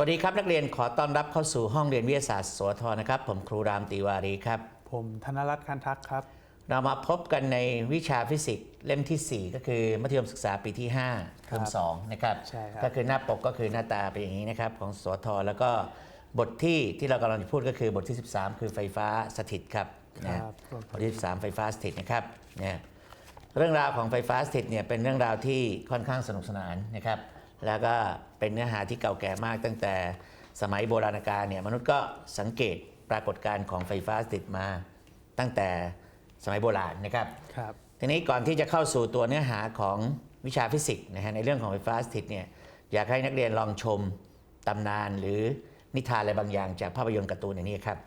วัสดีครับนักเรียนขอต้อนรับเข้าสู่ห้องเรียนวิทยาศาสตร์สวทนะครับ ผมครูรามติวารีครับ ผมธนรัตน์คันทักครับ เรามาพบกันในวิชาฟิสิกส์เล่มที่ 4 ก็คือมัธยมศึกษาปีที่5เทอม2นะครับใช่ครับก็คือหน้าปกก็คือหน้าตาเป็นอย่างนี้นะครับของสวทแล้วก็บทที่ที่เรากำลังจะพูดก็คือบทที่ 13 คือไฟฟ้าสถิตครับนะครับผมบทที่13ไฟฟ้าสถิตนะครับเนี่ยเรื่องราวของไฟฟ้าสถิตเนี่ยเป็นเรื่องราวที่ค่อนข้างสนุกสนานนะครับ แล้วก็ เป็นเนื้อหาที่เก่าแก่มากตั้งแต่สมัยโบราณกาลเนี่ยมนุษย์ก็สังเกตปรากฏการณ์ของไฟฟ้าสถิตมา ตั้งแต่สมัยโบราณนะครับครับทีนี้ก่อนที่จะเข้าสู่ตัวเนื้อหาของวิชาฟิสิกส์นะฮะในเรื่องของไฟฟ้าสถิตเนี่ยอยากให้นักเรียนลองชมตำนานหรือนิทานอะไรบางอย่างจากภาพยนตร์การ์ตูนอย่างนี้ครับ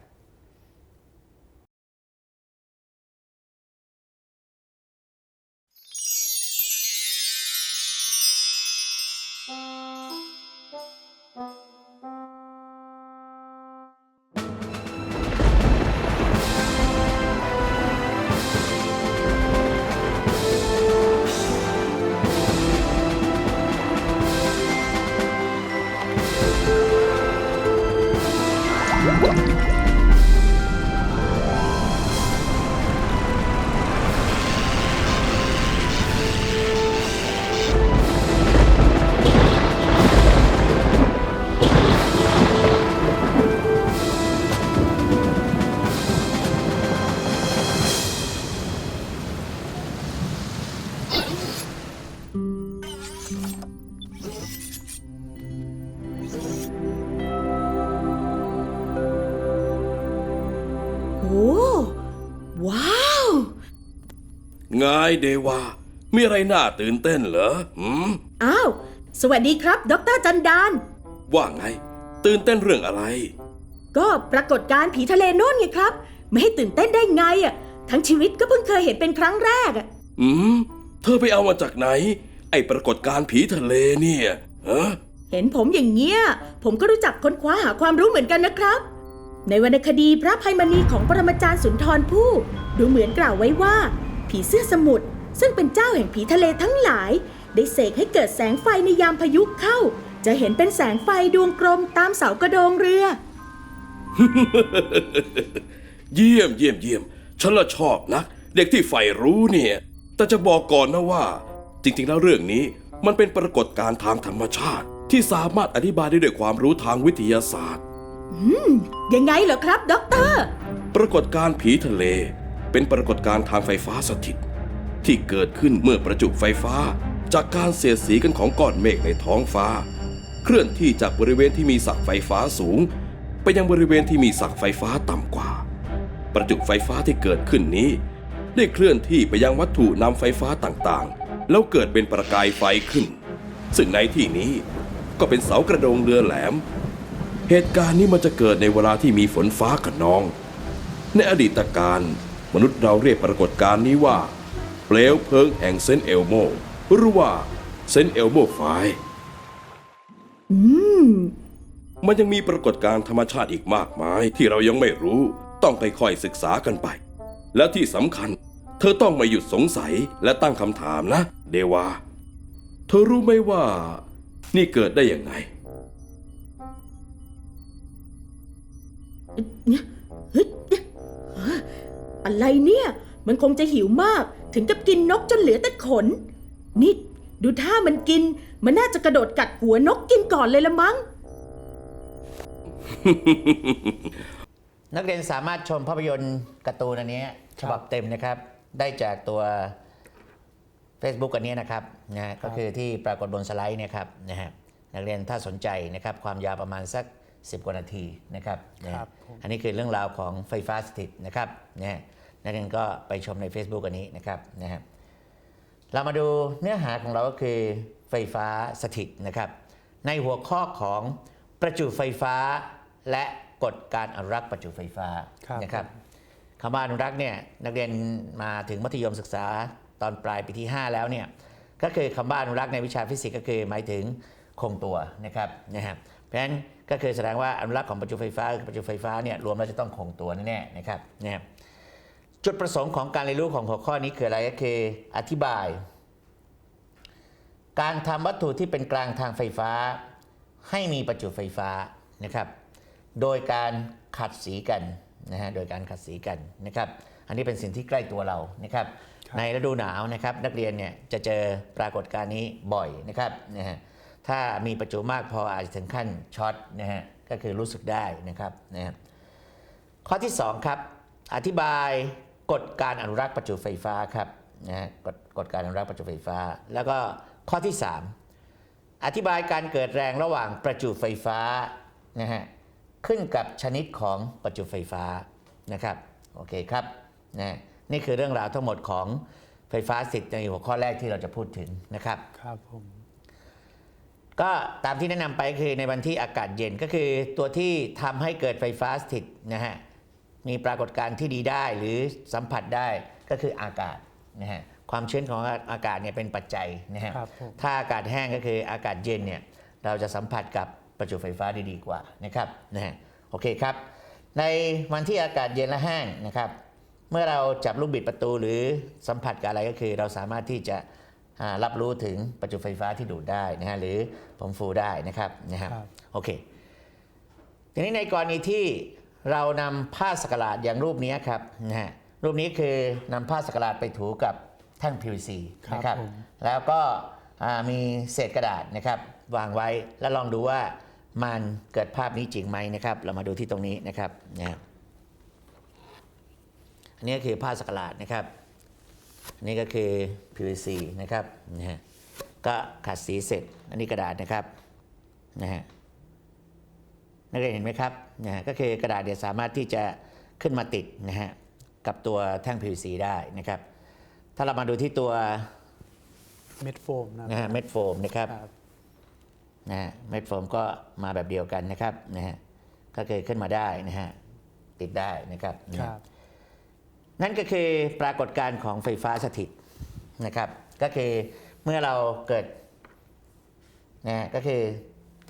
โเดวา มีอะไรน่าตื่นเต้นเหรอหืมอ้าว สวัสดีครับ ดรจันดาน ว่าไง ตื่นเต้นเรื่องอะไร ก็ปรากฏการณ์ผีทะเลโน่นไงครับ ไม่ให้ตื่นเต้นได้ไงอะ ทั้งชีวิตก็เพิ่งเคยเห็นเป็นครั้งแรกอะ อืม เธอไปเอามาจากไหน ไอปรากฏการณ์ผีทะเลเนี่ยฮะเห็นผมอย่างเงี้ย ผมก็รู้จักค้นคว้าหาความรู้เหมือนกันนะครับ ในวรรณคดีพระภัยมณีของปรมาจารย์สุนทรภู่ดูเหมือนกล่าวไว้ว่า ผีเสื้อสมุทรซึ่งเป็นเจ้าแห่งผีทะเลทั้งหลาย ได้เสกให้เกิดแสงไฟในยามพายุเข้า จะเห็นเป็นแสงไฟดวงกลมตามเสากระโดงเรือ เยี่ยมเยี่ยมเยี่ยมฉันละชอบนะ เด็กที่ใฝ่รู้เนี่ย แต่จะบอกก่อนนะว่า จริงๆแล้วเรื่องนี้มันเป็นปรากฏการณ์ทางธรรมชาติ ที่สามารถอธิบายได้ด้วยความรู้ทางวิทยาศาสตร์ยังไงเหรอครับด็อกเตอร์ ปรากฏการณ์ผีทะเล เป็นปรากฏการณ์ทางไฟฟ้าสถิต ที่เกิดขึ้นเมื่อประจุไฟฟ้า จากการเสียดสีกันของก้อนเมฆในท้องฟ้า เคลื่อนที่จากบริเวณที่มีศักไฟฟ้าสูง ไปยังบริเวณที่มีศักไฟฟ้าต่ำกว่า ประจุไฟฟ้าที่เกิดขึ้นนี้ ได้เคลื่อนที่ไปยังวัตถุนำไฟฟ้าต่างๆ แล้วเกิดเป็นประกายไฟขึ้น ซึ่งในที่นี้ก็เป็นเสากระโดงเรือแหลม เหตุการณ์นี้มันจะเกิดในเวลาที่มีฝนฟ้าขนอง ในอดีตการ มนุษย์เราเรียกปรากฏการณ์นี้ว่า เปลวเพลิงแห่งเซนต์เอลโม หรือว่าเซนต์เอลโมไฟมันยังมีปรากฏการณ์ธรรมชาติอีกมากมาย ที่เรายังไม่รู้ต้องค่อยๆศึกษากันไป และที่สำคัญ เธอต้องไม่หยุดสงสัยและตั้งคำถามนะ เดวา เธอรู้ไหมว่า นี่เกิดได้ยังไง อะไรเนี่ย มันคงจะหิวมากถึงกับกินนกจนเหลือแต่ขน นี่ดูท่ามันกิน มันน่าจะกระโดดกัดหัวนกกินก่อนเลยละมั้ง นักเรียนสามารถชมภาพยนตร์การ์ตูนอันนี้ฉบับเต็มนะครับ ได้จากตัว Facebook อันนี้นะครับนะฮะก็คือที่ปรากฏบนสไลด์เนี่ยครับนะฮะนักเรียนถ้าสนใจนะครับ ความยาวประมาณสัก 10 กว่านาทีนะครับนะฮะครับผมอันนี้คือเรื่องราวของไฟฟ้าสถิตนะครับนะฮะ นักเรียนก็ไปชมใน Facebook อันนี้นะครับนะฮะเรามาดูเนื้อหาของเราก็คือไฟฟ้าสถิตนะครับ ในหัวข้อของประจุไฟฟ้าและกฎการอนุรักษ์ประจุไฟฟ้าครับนะครับคำว่าอนุรักษ์เนี่ยนักเรียนมาถึงมัธยมศึกษาตอนปลายปีที่ 5 แล้วเนี่ยก็คือคำว่าอนุรักษ์ในวิชาฟิสิกส์ก็คือหมายถึงคงตัวนะครับนะฮะเพราะฉะนั้นก็คือแสดงว่าอนุรักษ์ของประจุไฟฟ้าคือประจุไฟฟ้าเนี่ยรวมแล้วจะต้องคงตัวแน่ๆนะครับนะฮะ จุดประสงค์ของการเรียนรู้ของหัวข้อนี้คืออะไรก็คืออธิบาย การทำวัตถุที่เป็นกลางทางไฟฟ้า ให้มีประจุไฟฟ้านะครับ โดยการขัดสีกันนะฮะโดยการขัดสีกันนะครับ อันนี้เป็นสิ่งที่ใกล้ตัวเรานะครับครับในฤดูหนาวนะครับ นักเรียนเนี่ยจะเจอปรากฏการณ์นี้บ่อยนะครับนะฮะถ้ามีประจุมากพออาจจะถึงขั้นช็อตนะฮะก็คือรู้สึกได้นะครับนะฮะข้อที่ 2 ครับ อธิบาย กฎการอนุรักษ์ประจุไฟฟ้าครับนะกฎกฎการอนุรักษ์ประจุไฟฟ้า แล้วก็ข้อที่ 3 อธิบายการเกิดแรงระหว่างประจุไฟฟ้านะฮะขึ้นกับชนิดของประจุไฟฟ้านะครับโอเคครับนะนี่คือเรื่องราวทั้งหมดของไฟฟ้าสถิตในหัวข้อแรกที่เราจะพูดถึงนะครับครับผมก็ตามที่แนะนำไปคือในวันที่อากาศเย็นก็คือตัวที่ทำให้เกิดไฟฟ้าสถิตนะฮะ มีปรากฏการณ์ที่ดีได้หรือสัมผัสได้ก็คืออากาศนะฮะความชื้นของอากาศเนี่ยเป็นปัจจัยนะฮะครับผมถ้าอากาศแห้งก็คืออากาศเย็นเนี่ยเราจะสัมผัสกับประจุไฟฟ้าได้ดีกว่านะครับนะฮะโอเคครับ ในวันที่อากาศเย็นและแห้งนะครับ เมื่อเราจับลูกบิดประตูหรือสัมผัสกับอะไรก็คือ เราสามารถที่จะอ่ารับรู้ถึงประจุไฟฟ้าที่ดูดได้นะฮะหรือผงฟูได้นะครับนะครับครับโอเคทีนี้ในกรณีที่ เรานำผ้าสกหลาดอย่างรูปนี้ครับนะฮะรูปนี้คือนำผ้าสกหลาดไปถูกับแท่ง PVC ครับนะครับผมแล้วก็อ่ามีเศษกระดาษนะครับ วางไว้แล้วลองดูว่ามันเกิดภาพนี้จริงไหมนะครับ เรามาดูที่ตรงนี้นะครับนะครับอันนี้ก็คือผ้าสกหลาดนะครับอันนี้ก็คือ PVC นะครับนะฮะก็ขัดสีเสร็จอันนี้กระดาษนะครับนะฮะ นักเรียนเห็นไหมครับนะฮะก็คือกระดาษเนี่ยสามารถที่จะขึ้นมาติดนะฮะกับตัวแท่ง PVC ได้นะครับ ถ้าเรามาดูที่ตัวเม็ดโฟมนะนะฮะเม็ดโฟมนะครับครับ นะฮะเม็ดโฟมก็มาแบบเดียวกันนะครับนะฮะก็คือขึ้นมาได้นะฮะติดได้นะครับนะคฮะ รับ นั่นก็คือปรากฏการณ์ของไฟฟ้าสถิตนะครับ ก็คือเมื่อเราเกิดนะฮะก็คือ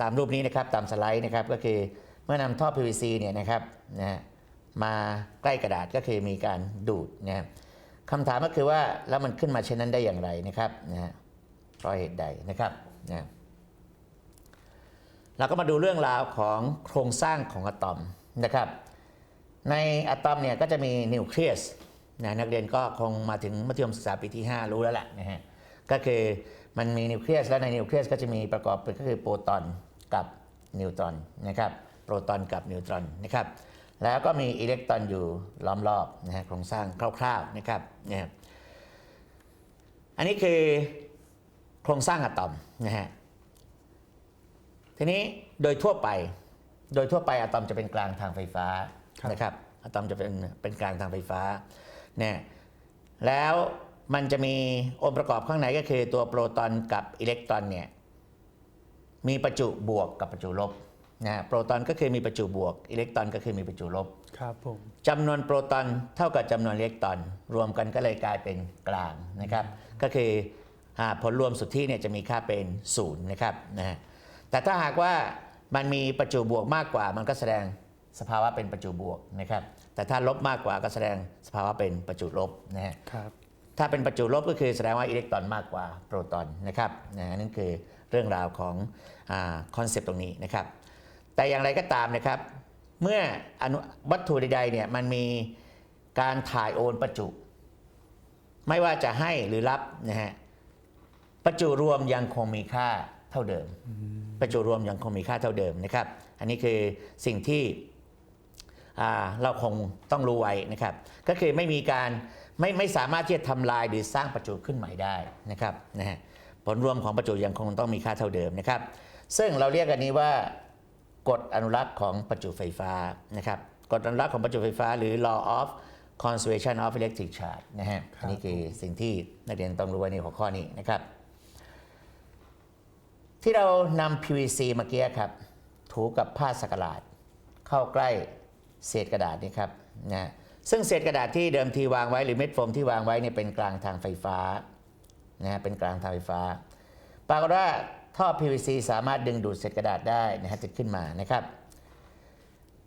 ตามรูปนี้นะครับตามสไลด์นะครับก็คือเมื่อนำท่อ PVC เนี่ยนะครับนะมาใกล้กระดาษก็คือมีการดูดนะครับคำถามก็คือว่าแล้วมันขึ้นมาเช่นนั้นได้อย่างไรนะครับนะเพราะเหตุใดนะครับนะเราก็มาดูเรื่องราวของโครงสร้างของอะตอมนะครับ ในอะตอมเนี่ยก็จะมีนิวเคลียสนะนักเรียนก็คงมาถึงมัธยมศึกษาปีที่ 5 รู้แล้วแหละนะฮะ ก็คือมันมีนิวเคลียสและในนิวเคลียสก็จะมีประกอบเป็นก็คือโปรตอนกับนิวตรอนนะครับ โปรตอนกับนิวตรอนนะครับ แล้วก็มีอิเล็กตรอนอยู่ล้อมรอบนะฮะโครงสร้างคร่าวๆนะครับนะฮะอันนี้คือโครงสร้างอะตอมนะฮะทีนี้โดยทั่วไป โดยทั่วไปอะตอมจะเป็นกลางทางไฟฟ้าครับนะครับอะตอมจะเป็นเป็นกลางทางไฟฟ้าเนี่ยแล้ว มันจะมีองค์ประกอบข้างในก็คือตัวโปรตอนกับอิเล็กตรอนเนี่ยมีประจุบวกกับประจุลบนะโปรตอนก็คือมีประจุบวก อิเล็กตรอนก็คือมีประจุลบครับผมจำนวนโปรตอนเท่ากับจำนวนอิเล็กตรอน รวมกันก็เลยกลายเป็นกลางนะครับ ก็คืออาผลรวมสุทธิเนี่ยจะมีค่าเป็นศูนย์นะครับนะฮะแต่ถ้าหากว่ามันมีประจุบวกมากกว่า มันก็แสดงสภาวะเป็นประจุบวกนะครับ แต่ถ้าลบมากกว่าก็แสดงสภาวะเป็นประจุลบนะฮะครับ ถ้าเป็นประจุลบก็คือแสดงว่าอิเล็กตรอนมากกว่าโปรตอนนะครับนั่นคือเรื่องราวของคอนเซปต์ตรงนี้นะครับ แต่อย่างไรก็ตามนะครับ เมื่ออนุวัตถุใดๆเนี่ยมันมีการถ่ายโอนประจุ ไม่ว่าจะให้หรือรับนะฮะประจุรวมยังคงมีค่าเท่าเดิม ประจุรวมยังคงมีค่าเท่าเดิมนะครับ อันนี้คือสิ่งที่เราคงต้องรู้ไว้นะครับ ก็คือไม่มีการ ไม่ไม่สามารถที่จะทำลายหรือสร้างประจุขึ้นใหม่ได้นะครับนะฮะผลรวมของประจุยังคงต้องมีค่าเท่าเดิมนะครับ ซึ่งเราเรียกอันนี้ว่ากฎอนุรักษ์ของประจุไฟฟ้านะครับกฎอนุรักษ์ของประจุไฟฟ้า หรือ law of conservation of electric charge นะฮะครับอันนี้คือสิ่งที่นักเรียนต้องรู้ไว้ในหัวข้อนี้นะครับ ที่เรานำ PVC เมื่อกี้ครับ ถูกับผ้าสักหลาด เข้าใกล้เศษกระดาษนี่ครับนะ ซึ่งเศษกระดาษที่เดิมทีวางไว้หรือเม็ดโฟมที่วางไว้เนี่ยเป็นกลางทางไฟฟ้านะฮะเป็นกลางทางไฟฟ้า ปรากฏว่าท่อ PVC สามารถดึงดูดเศษกระดาษได้นะฮะจะขึ้นมานะครับ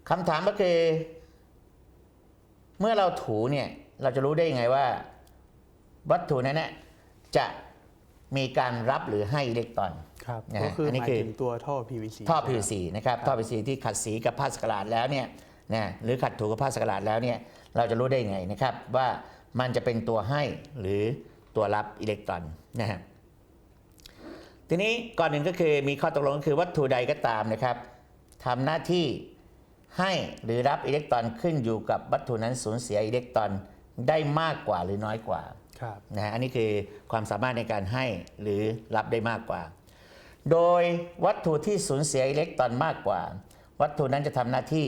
คำถามก็คือเมื่อเราถูเนี่ยเราจะรู้ได้ยังไงว่า วัตถุนั้นนะจะมีการรับหรือให้อิเล็กตรอนครับนะฮะก็คืออนนี้หมายคือถึงตัวท่อ PVC ท่อใช่ไหม PVC นะครับท่อ PVC ที่ขัดสีกับผ้าสกลาดแล้วเนี่ยนะหรือขัดถูกับผ้าสกลาดแล้วเนี่ย เราจะรู้ได้ยังไงนะครับ ว่ามันจะเป็นตัวให้หรือตัวรับอิเล็กตรอนนะฮะทีนี้ก่อนหนึ่งก็คือมีข้อตกลงก็คือวัตถุใดก็ตามนะครับทำหน้าที่ให้หรือรับอิเล็กตรอนขึ้นอยู่กับวัตถุนั้นสูญเสียอิเล็กตรอนได้มากกว่าหรือน้อยกว่าครับนะฮะอันนี้คือความสามารถในการให้หรือรับได้มากกว่า โดยวัตถุที่สูญเสียอิเล็กตรอนมากกว่า วัตถุนั้นจะทำหน้าที่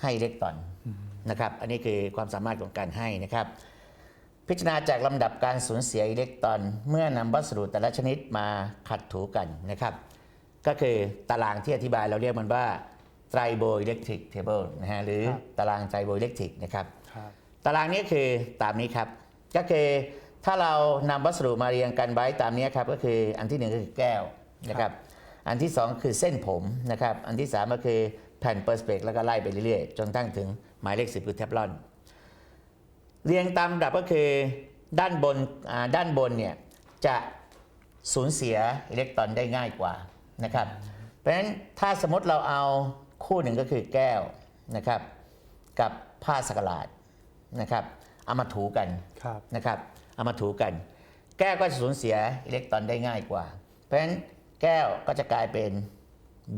ให้อิเล็กตรอน นะครับ อันนี้คือความสามารถของการให้นะครับ พิจารณาจากลำดับการสูญเสียอิเล็กตรอน เมื่อนำวัสดุแต่ละชนิดมาขัดถูกันนะครับ ก็คือตารางที่อธิบายเราเรียกมันว่าไตรโบอิเล็กทริกเทเบิลนะฮะหรือครับตารางไตรโบอิเล็กทริกนะครับครับตารางนี้คือตามนี้ครับ ก็คือถ้าเรานำวัสดุมาเรียงกันไว้ตามนี้ครับก็คืออันที่หนึ่งก็คือแก้วนะครับ อันที่สองคือเส้นผมนะครับ อันที่สามก็คือแผ่นเปอร์สเปกแล้วก็ไล่ไปเรื่อยๆ จนตั้งถึง หมายเลขสิบคือเทฟลอน เรียงตามดับก็คือด้านบนด้านบนเนี่ยจะสูญเสียอิเล็กตรอนได้ง่ายกว่านะครับ เพราะฉะนั้นถ้าสมมติเราเอาคู่หนึ่งก็คือแก้วนะครับ กับผ้าสกลาดนะครับเอามาถูกันนะครับเอามาถูกัน แก้วก็จะสูญเสียอิเล็กตรอนได้ง่ายกว่า เพราะฉะนั้นแก้วก็จะกลายเป็น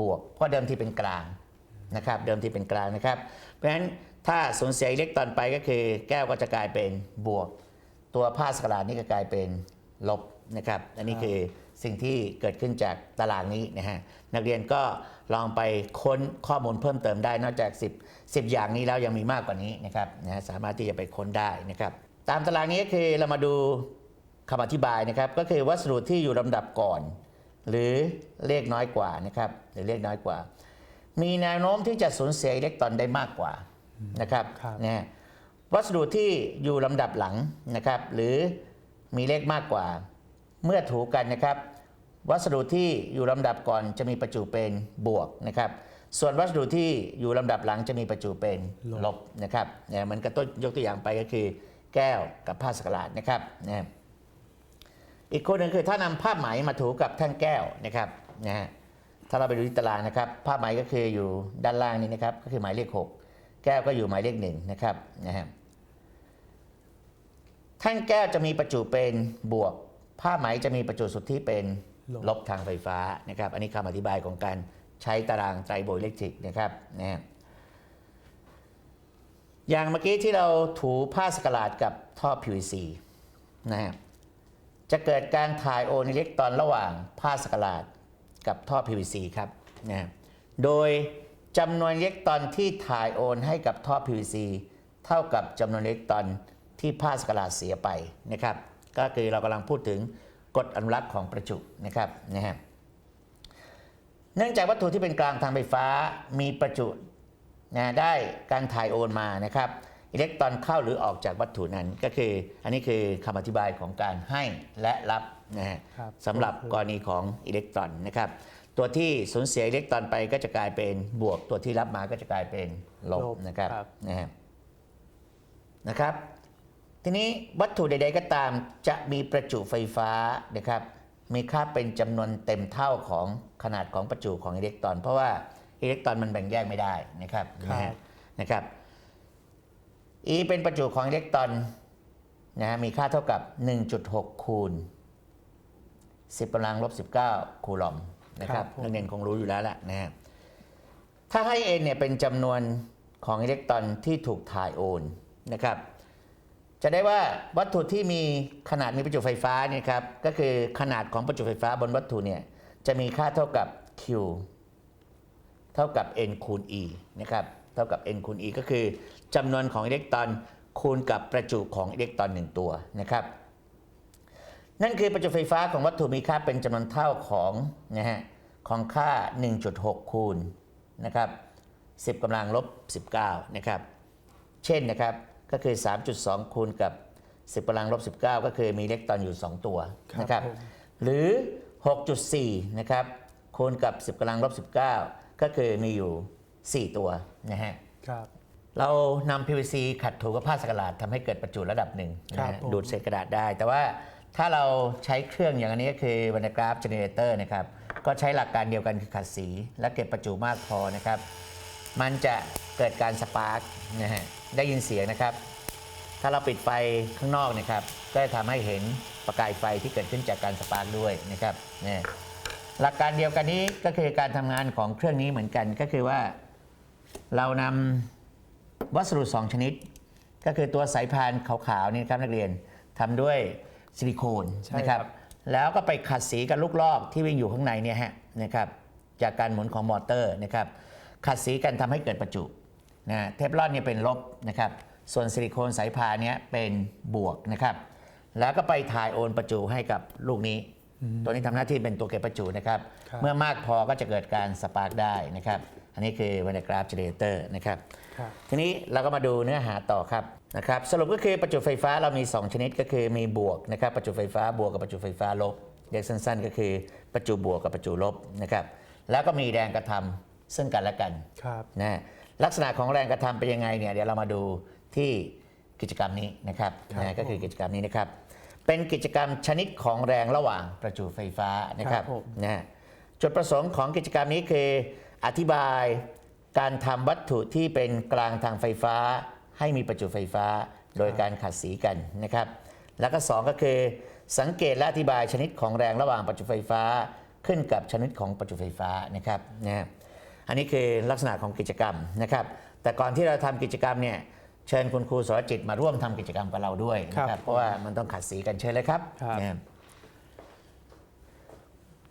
บวกเพราะเดิมที่เป็นกลางนะครับ เดิมที่เป็นกลางนะครับ เพราะฉะนั้น ถ้าสูญเสียอิเล็กตรอนไปก็คือ แก้วก็จะกลายเป็นบวก ตัวผ้าสกลาดนี่ก็กลายเป็นลบนะครับ อันนี้คือสิ่งที่เกิดขึ้นจากตารางนี้นะฮะนักเรียนก็ลองไปค้นข้อมูลเพิ่มเติมได้นอกจาก 10 10 อย่างนี้แล้วยังมีมากกว่านี้นะครับนะฮะสามารถที่จะไปค้นได้นะครับ ตามตารางนี้ก็คือเรามาดูคำอธิบายนะครับ ก็คือวัสดุที่อยู่ลำดับก่อน หรือเลขน้อยกว่านะครับหรือเลขน้อยกว่า มีแนวโน้มที่จะสูญเสียอิเล็กตรอนได้มากกว่า นะครับครับนะฮะวัสดุที่อยู่ลำดับหลังนะครับ หรือมีเลขมากกว่า เมื่อถูกันนะครับ วัสดุที่อยู่ลำดับก่อนจะมีประจุเป็นบวกนะครับ ส่วนวัสดุที่อยู่ลำดับหลังจะมีประจุเป็นลบนะครับเนี่ยมันก็ต้นยกตัวอย่างไปก็คือ แก้วกับผ้าสกลาดนะครับนะอีกคนหนึ่งคือถ้านำผ้าไหมมาถูกับแท่งแก้วนะครับนะฮะถ้าเราไปดูที่ตารางนะครับ ผ้าไหมก็คืออยู่ด้านล่างนี้นะครับ ก็คือหมายเลขหก แก้วก็อยู่หมายเลขหนึ่งนะครับนะฮะแท่งแก้วจะมีประจุเป็นบวก ผ้าไหมจะมีประจุสุทธิเป็นลบลบทางไฟฟ้านะครับ อันนี้คำอธิบายของการใช้ตารางไตรโบอิเล็กทริกนะครับนะฮะอย่างเมื่อกี้ที่เราถูผ้าสกลาดกับท่อ PVC นะฮะจะเกิดการถ่ายโอนอิเล็กตรอนระหว่างผ้าสกลาดกับท่อ PVC ครับนะฮะโดย จำนวนอิเล็กตรอนที่ถ่ายโอนให้กับท่อ PVC เท่ากับจำนวนอิเล็กตรอนที่ผ้าสกลาดเสียไปนะครับ ก็คือเรากำลังพูดถึงกฎอนุรักษ์ของประจุนะครับนะฮะเนื่องจากวัตถุที่เป็นกลางทางไฟฟ้ามีประจุนะได้การถ่ายโอนมานะครับอิเล็กตรอนเข้าหรือออกจากวัตถุนั้นก็คือ อันนี้คือคำอธิบายของการให้และรับนะฮะครับสำหรับกรณีของอิเล็กตรอนนะครับ ตัวที่สูญเสียอิเล็กตรอนไปก็จะกลายเป็นบวก ตัวที่รับมาก็จะกลายเป็นลบลบนะครับครับ นะฮะนะครับ ทีนี้วัตถุใด ๆ ก็ตามจะมีประจุไฟฟ้านะครับ มีค่าเป็นจำนวนเต็มเท่าของขนาดของประจุของอิเล็กตรอน เพราะว่าอิเล็กตรอนมันแบ่งแยกไม่ได้นะครับครับ นะฮะนะครับ E เป็นประจุของอิเล็กตรอนนะฮะมีค่าเท่ากับ 1.6 คูณ 10กำลังลบ 19 คูลอม นะครับครับผม นักเรียนคงรู้อยู่แล้วแหละนะฮะถ้าให้ n เนี่ยเป็นจำนวนของอิเล็กตรอนที่ถูกถ่ายโอนนะครับ จะได้ว่าวัตถุที่มีขนาดมีประจุไฟฟ้าเนี่ยครับก็คือขนาดของประจุไฟฟ้าบนวัตถุเนี่ยจะมีค่าเท่ากับ Q เท่ากับ n คูณ e นะครับเท่ากับ n คูณ e ก็คือจำนวนของอิเล็กตรอนคูณกับประจุของอิเล็กตรอนหนึ่งตัวนะครับ นั่นคือประจุไฟฟ้าของวัตถุมีค่าเป็นจำนวนเท่าของนะฮะของค่า 1.6 คูณนะครับ10กำลังลบ 19 นะครับ เช่นนะครับก็คือ 3.2 คูณกับ 10กำลังลบ 19 ก็คือมีอิเล็กตรอนอยู่ 2 ตัวครับนะครับผมหรือ 6.4 นะครับคูณกับ 10กำลังลบ 19 ก็คือมีอยู่ 4 ตัวนะฮะครับเรานำ PVC ขัดถูกับผ้าสกลาดทำให้เกิดประจุระดับหนึ่งครันะบฮะผมดูดเศษกระดาษได้ แต่ว่า ถ้าเราใช้เครื่องอย่างอันนี้ก็คือวันกราฟเจเนเรเตอร์นะครับ ก็ใช้หลักการเดียวกันคือขัดสี และเก็บประจุมากพอนะครับ มันจะเกิดการสปาร์กนะฮะได้ยินเสียงนะครับ ถ้าเราปิดไฟข้างนอกนะครับ ก็จะทำให้เห็นประกายไฟที่เกิดขึ้นจากการสปาร์กด้วยนะครับเนี่ยหลักการเดียวกันนี้ก็คือการทำงานของเครื่องนี้เหมือนกันก็คือว่าเรานำวัสดุสองชนิด ก็คือตัวสายพานขาวๆนี่ครับนักเรียนทำด้วย ซิลิโคนใช่นะคครัรับบแล้วก็ไปขัดสีกับลูกลอกที่วิ่งอยู่ข้างในเนี่ยฮะนะครับจากการหมุนของมอเตอร์นะครับขัดสีกันทำให้เกิดประจุนะเทฟลอนเนี่ยเป็นลบนะครับส่วนซิลิโคนสายพานเนี่ยเป็นบวกนะครับแล้วก็ไปถ่ายโอนประจุให้กับลูกนี้ ตัวนี้ทำหน้าที่เป็นตัวเก็บประจุนะครับ ครับ เมื่อมากพอก็จะเกิดการสปาร์กได้นะครับ อันนี้คือวันกราฟเจเนเรเตอร์นะครับครับ ทีนี้เราก็มาดูเนื้อหาต่อครับนะครับสรุปก็คือประจุไฟฟ้าเรามี 2 ชนิดก็คือมีบวกนะครับประจุไฟฟ้าบวกกับประจุไฟฟ้าลบเรียกสั้นๆ ก็คือประจุบวกกับประจุลบนะครับแล้วก็มีแรงกระทำซึ่งกันและกันครับนะลักษณะของแรงกระทำเป็นยังไงเนี่ยเดี๋ยวเรามาดูที่กิจกรรมนี้นะครับครับนะก็คือกิจกรรมนี้นะครับ เป็นกิจกรรมชนิดของแรงระหว่างประจุไฟฟ้านะครับครับผมนะฮะจุดประสงค์ของกิจกรรมนี้คืออธิบาย การทำวัตถุที่เป็นกลางทางไฟฟ้า ให้มีประจุไฟฟ้า โดยการขัดสีกันนะครับ แล้วก็สองก็คือสังเกตและอธิบายชนิดของแรงระหว่างประจุไฟฟ้า ขึ้นกับชนิดของประจุไฟฟ้านะครับนะฮะอันนี้คือลักษณะของกิจกรรมนะครับ แต่ก่อนที่เราทำกิจกรรมเนี่ยเชิญคุณครูสรจิตมาร่วมทำกิจกรรมกับเราด้วยนะคครัรับบเพราะว่ามันต้องขัดสีกันเชิญเลยครับครับนะฮะ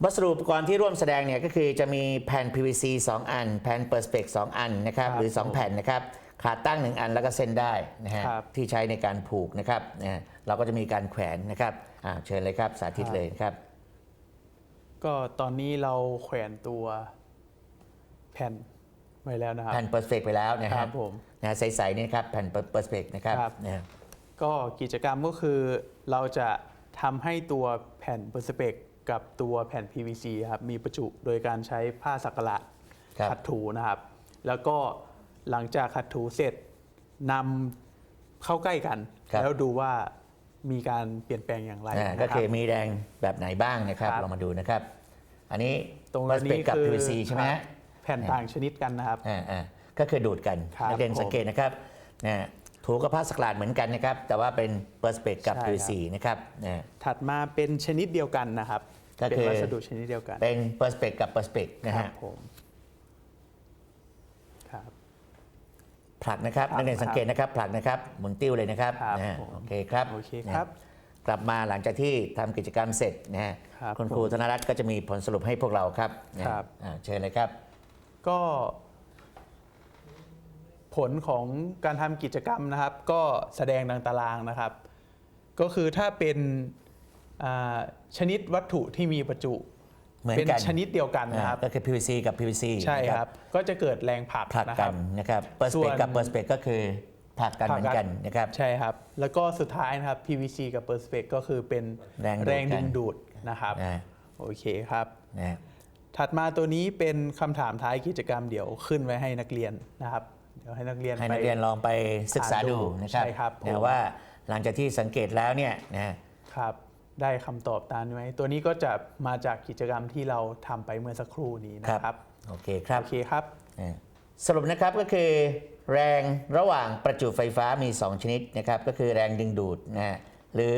วัสดุอุปกรณ์ที่ร่วมแสดงเนี่ยก็คือจะมีแผ่น PVC 2 อัน แผ่นเปอร์สเปก2อันนะครับครับหรือ 2 แผ่นนะครับขาตั้ง 1 อันแล้วก็เส้นได้นะฮะครับ ที่ใช้ในการผูกนะครับนะฮะเราก็จะมีการแขวนนะครับอ่าเชิญเลยครับสาธิตครับเลยครับ ก็ตอนนี้เราแขวนตัวแผ่นไว้แล้วนะครับ แผ่นเปอร์สเปกไปแล้วนะคครัรับบผมนะฮะใสๆนี่นะครับแผ่นเปอร์สเปกนะครับครับ นะฮะ ก็กิจกรรมก็คือเราจะทำให้ตัวแผ่นเปอร์สเปก กับตัวแผ่น PVC ครับมีประจุโดยการใช้ผ้าสักระครับ ขัดถูนะครับ แล้วก็หลังจากขัดถูเสร็จนำเข้าใกล้กัน ครับ แล้วดูว่ามีการเปลี่ยนแปลงอย่างไรอ่านะก็ครัคือบมีแรงแบบไหนบ้างนะครับครับเรามาดูนะครับ อันนี้ตรงเปอร์สเปกนี้กับ คือ PVC ใช่ไหมครัฮะบแผ่นต่างชนิดกันนะครับ อ่าอ่าก็คือดูดกันครับนักเรียนผมสังเกตนะครับนะ ถูกับผ้าสกลาดเหมือนกันนะครับ แต่ว่าเป็นเปอร์สเปกกับ ใช่ครับ PVC นะครับนะถัดมาเป็นชนิดเดียวกันนะครับ ก็เป็นคือวัสดุชนิดเดียวกันเป็นเปอร์สเปกกับเปอร์สเปกนะครัฮะบผมครับ ผลักนะครับครับนักเรียนสังเกตนะครับผลักนะครับหมุนติ้วเลยนะครับครับนะฮะผมโอเคครับโอเคครับนะกลับมาหลังจากที่ทำกิจกรรมเสร็จนะฮะครับคุณครูผมธนรัตน์ก็จะมีผลสรุปให้พวกเราครับนะครับ อ่าเชิญเลยครับ ก็ ผลของการทำกิจกรรมนะครับ ก็แสดงดังตารางนะครับ ก็คือถ้าเป็นอ่าชนิดวัตถุที่มีประจุเหมือนเป็นกันชนิดเดียวกันอ่านะครับก็คือ PVC กับ PVC ใช่นะครับ ก็จะเกิดแรงผลักผลักนะคกัรันบนะครับเปอร์สส่เปวกนกับเปอร์สเปกก็คือผลักกันผลัเหกมืกันอนกันนะครับใช่ครับ แล้วก็สุดท้ายนะครับ PVC กับ Perspex ก็คือเป็นแรงดูดแรงกัดึนงดูดนะครับนะโอเคครับนะฮะถัดมาตัวนี้เป็นคำถามท้ายกิจกรรมเดี๋ยวขึ้นไว้ให้นักเรียนนะครับ เดี๋ยวให้นักเรียนให้ไปนักเรียนลองไปศึกษาอ่านดูดูนะครับใช่ครับผมนะว่าหลังจากที่สังเกตแล้วเนี่ยนะฮะครับได้คำตอบตามนี้ไหมตัวนี้ก็จะมาจากกิจกรรมที่เราทำไปเมื่อสักครู่นี้นะครับโอเคครับโอเคครับนะสรุปนะครับก็คือ แรงระหว่างประจุไฟฟ้ามี 2 ชนิดนะครับก็คือแรงดึงดูดนะฮะหรือ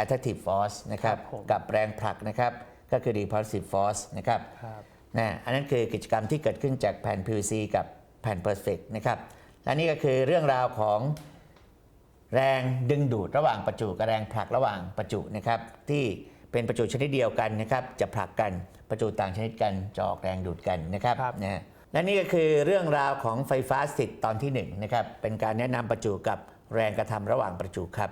attractive force นะครับครับผมกับแรงผลักนะครับก็คือ repulsive force นะครับครับนะอันนั้นคือกิจกรรมที่เกิดขึ้นจากแผ่น PVC กับ แผ่น Perfect นะครับและนี่ก็คือเรื่องราวของแรงดึงดูดระหว่างประจุกับแรงผลักระหว่างประจุนะครับที่เป็นประจุชนิดเดียวกันนะครับจะผลักกันประจุต่างชนิดกันจะออกแรงดูดกันนะครับครับนะฮะและนี่ก็คือเรื่องราวของไฟฟ้าสถิตตอนที่1นะครับเป็นการแนะนำประจุกับแรงกระทำระหว่างประจุครับ